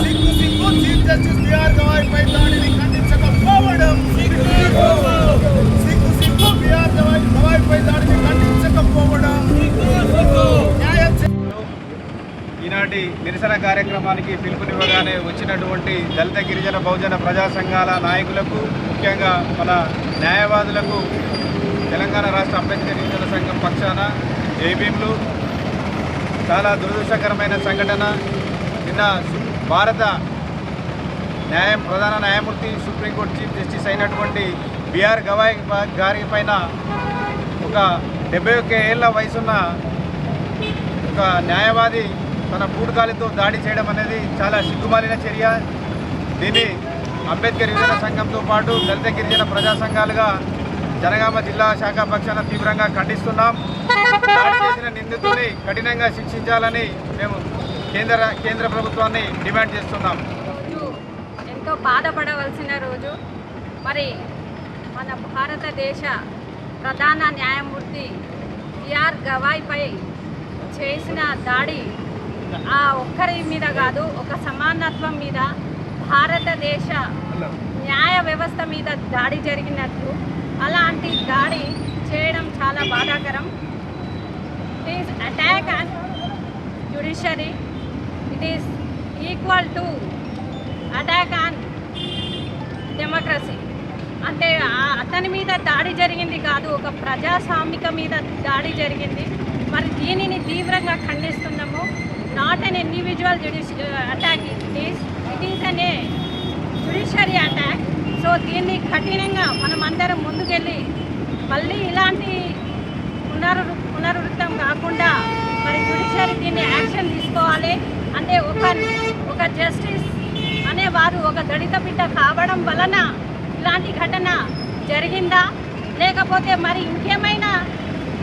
సిగ్గు సిగ్గు chief justice BR Gavai పై దాడిని ఖండించకపోవడం సిగ్గు సిగ్గు బిఆర్ గవాయ్ గవాయ్ పై దాడిని ఖండించకపోవడం ఈనాటి నిరసన కార్యక్రమానికి పిలుపునివ్వగానే వచ్చినటువంటి దళిత గిరిజన బహుజన ప్రజా సంఘాల నాయకులకు ముఖ్యంగా మన న్యాయవాదులకు తెలంగాణ రాష్ట్ర అంబేద్కర్ యువజన సంఘం పక్షాన ఏబీఎంలు చాలా దురదృష్టకరమైన సంఘటన. నిన్న భారత న్యాయం ప్రధాన న్యాయమూర్తి సుప్రీంకోర్టు చీఫ్ జస్టిస్ అయినటువంటి బిఆర్ గవాయ్ గారి పైన ఒక డెబ్బై ఒక్క ఏళ్ళ వయసున్న ఒక న్యాయవాది తన పూటకాలితో దాడి చేయడం అనేది చాలా సిగ్గుమాలిన చర్య. దీన్ని అంబేద్కర్ యువజన సంఘంతో పాటు దళిత గిరిజన ప్రజా సంఘాలుగా జనగామ జిల్లా శాఖ పక్షాన తీవ్రంగా ఖండిస్తున్నాం. దాడి చేసిన నిందితుల్ని కఠినంగా శిక్షించాలని మేము కేంద్ర కేంద్ర ప్రభుత్వాన్ని డిమాండ్ చేస్తున్నాం. రోజు ఎంతో బాధపడవలసిన రోజు. మరి మన భారతదేశ ప్రధాన న్యాయమూర్తి బిఆర్ గవాయ్పై చేసిన దాడి ఆ ఒక్కరి మీద కాదు ఒక సమానత్వం మీద భారతదేశ న్యాయ వ్యవస్థ మీద దాడి జరిగినట్లు అలాంటి దాడి చేయడం చాలా బాధాకరం. It is attack and judiciary it is equal to attack and democracy అంటే అతని మీద దాడి జరిగింది కాదు ఒక ప్రజాస్వామిక మీద దాడి జరిగింది. మరి దీనిని తీవ్రంగా ఖండిస్తున్నాము. Not an individual judiciary attack it is it is an a judiciary attack so దీన్ని కఠినంగా మనం అందరం ముందుకెళ్ళి మళ్ళీ ఇలాంటి పునరు పునరువృత్తం కాకుండా మరి జుడిషియరీ దీన్ని యాక్షన్ తీసుకోవాలి. అంటే ఒక ఒక జస్టిస్ అనే వారు ఒక దళిత బిడ్డ కావడం వలన ఇలాంటి ఘటన జరిగిందా? లేకపోతే మరి ఇంకేమైనా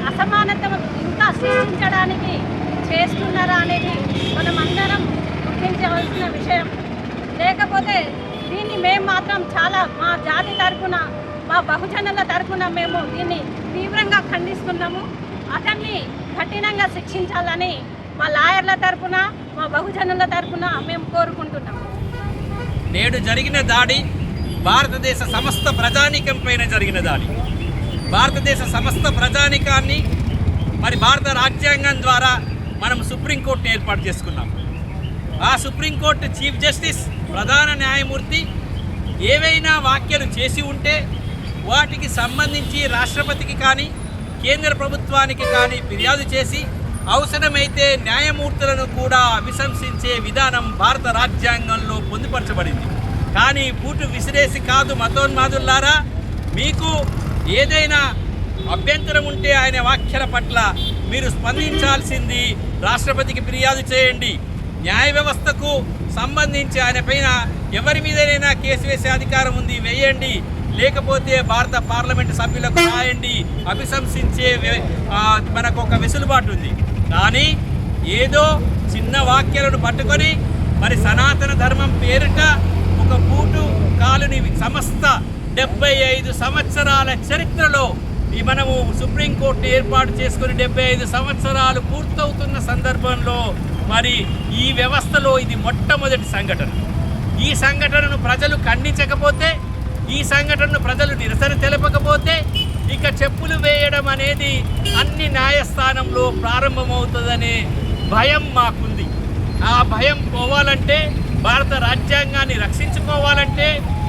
అసమానత ఇంకా సృష్టించడానికి చేస్తున్నారా అనేది మనం అందరం గుర్తించవలసిన విషయం. లేకపోతే మేము మాత్రం చాలా మా జాతి తరపున మా బహుజనుల తరపున మేము దీన్ని తీవ్రంగా ఖండిస్తున్నాము. అతన్ని కఠినంగా శిక్షించాలని మా లాయర్ల తరపున మా బహుజనుల తరపున మేము కోరుకుంటున్నాము నేడు జరిగిన దాడి భారతదేశ సమస్త ప్రజానీకం పైన జరిగిన దాడి. భారతదేశ సమస్త ప్రజానీకాన్ని మరి భారత రాజ్యాంగం ద్వారా మనం సుప్రీంకోర్టు ఏర్పాటు చేసుకున్నాం. ఆ సుప్రీంకోర్టు చీఫ్ జస్టిస్ ప్రధాన న్యాయమూర్తి ఏవైనా వ్యాఖ్యలు చేసి ఉంటే వాటికి సంబంధించి రాష్ట్రపతికి కానీ కేంద్ర ప్రభుత్వానికి కానీ ఫిర్యాదు చేసి అవసరమైతే న్యాయమూర్తులను కూడా అభిశంసించే విధానం భారత రాజ్యాంగంలో పొందుపరచబడింది. కానీ పూటు విసిరేసి కాదు మతోన్మాదుల్లారా మీకు ఏదైనా అభ్యంతరం ఉంటే ఆయన వ్యాఖ్యల పట్ల మీరు స్పందించాల్సింది రాష్ట్రపతికి ఫిర్యాదు చేయండి. న్యాయ వ్యవస్థకు సంబంధించి ఆయన పైన ఎవరి మీదనైనా కేసు వేసే అధికారం ఉంది వేయండి. లేకపోతే భారత పార్లమెంటు సభ్యులకు రాయండి. అభిశంసించే వే- మనకు ఒక వెసులుబాటు ఉంది. కానీ ఏదో చిన్న వాక్యాలను పట్టుకొని మరి సనాతన ధర్మం పేరిట ఒక పూటు కాలుని సమస్త డెబ్బై ఐదు సంవత్సరాల చరిత్రలో ఈ మనము సుప్రీంకోర్టు ఏర్పాటు చేసుకుని డెబ్బై ఐదు సంవత్సరాలు పూర్తవుతున్న సందర్భంలో మరి ఈ వ్యవస్థలో ఇది మొట్టమొదటి సంఘటన. ఈ సంఘటనను ప్రజలు ఖండించకపోతే ఈ సంఘటనను ప్రజలు నిరసన తెలపకపోతే ఇక చెప్పులు వేయడం అనేది అన్ని న్యాయస్థానంలో ప్రారంభమవుతుందనే భయం మాకుంది. ఆ భయం పోవాలంటే భారత రాజ్యాంగాన్ని రక్షించుకోవాలంటే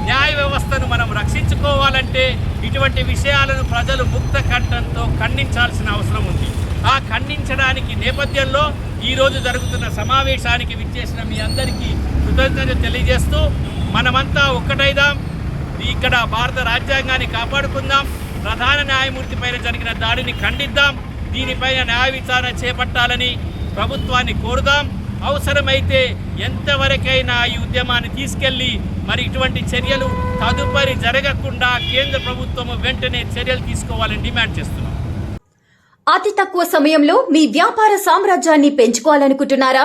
న్యాయ వ్యవస్థను మనం రక్షించుకోవాలంటే ఇటువంటి విషయాలను ప్రజలు ముక్త కంఠంతో ఖండించాల్సిన అవసరం ఉంది. ఆ ఖండించడానికి నేపథ్యంలో ఈరోజు జరుగుతున్న సమావేశానికి విచ్చేసిన మీ అందరికీ కృతజ్ఞత తెలియజేస్తూ మనమంతా ఒక్కటైదాం. ఇక్కడ భారత రాజ్యాంగాన్ని కాపాడుకుందాం. ప్రధాన న్యాయమూర్తి పైన జరిగిన దాడిని ఖండిద్దాం. దీనిపైన న్యాయ విచారణ చేపట్టాలని ప్రభుత్వాన్ని కోరుదాం. అవసరమైతే ఎంతవరకైనా ఈ ఉద్యమాన్ని తీసుకెళ్ళి మరి ఇటువంటి చర్యలు తదుపరి జరగకుండా కేంద్ర ప్రభుత్వం వెంటనే చర్యలు తీసుకోవాలని డిమాండ్ చేస్తున్నాం. అతి తక్కువ సమయంలో మీ వ్యాపార సామ్రాజ్యాన్ని పెంచుకోవాలనుకుంటున్నారా?